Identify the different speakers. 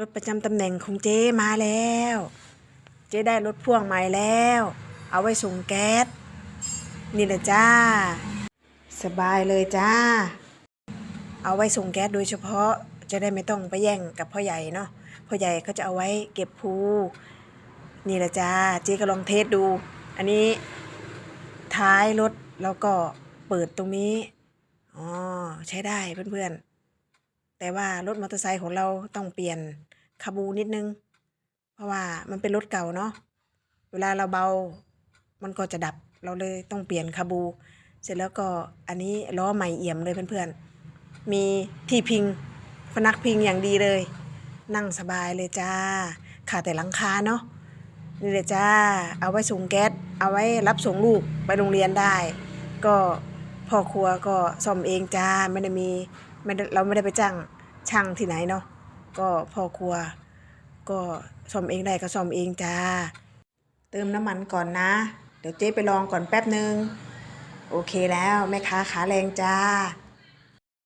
Speaker 1: รถประจำตำแหน่งของเจ๊มาแล้ว เจ๊ได้รถพ่วงใหม่แล้ว เอาไว้ส่งแก๊ส นี่แหละจ้า สบายเลยจ้า เอาไว้ส่งแก๊สโดยเฉพาะจะได้ไม่ต้องไปแย่งกับพ่อใหญ่เนาะ พ่อใหญ่เขาจะเอาไว้เก็บภูนี่แหละจ้า เจ๊ก็ลองเทสดู อันนี้ท้ายรถแล้วก็เปิดตรงนี้ อ๋อ ใช้ได้เพื่อนๆ แต่ว่ารถมอเตอร์ไซค์ของเราต้องเปลี่ยน คาบูนิดนึง เพราะว่ามันเป็นรถเก่าเนาะเวลาเราเบามันก็จะดับเราเลยต้องเปลี่ยนคาบู เสร็จแล้วก็อันนี้ล้อใหม่เอี่ยมเลยเพื่อนๆ มีที่พิงพนักพิงอย่างดีเลย นั่งสบายเลยจ้าขาดแต่หลังคาเนาะนี่เลยจ้า เอาไว้ส่งแก๊ส เอาไว้รับส่งลูกไปโรงเรียนได้ ก็พ่อครัวก็ซ่อมเองจ้า ไม่ได้มีไม่เราไม่ได้ไปจ้างช่างที่ไหนเนาะ ก็พ่อครัว ก็ซ่อมเองได้ก็ซ่อมเองจ้า เติมน้ำมันก่อนนะ เดี๋ยวเจ๊ไปลองก่อนแป๊บหนึ่งโอเคแล้วแม่ค้าขาแรงจ้า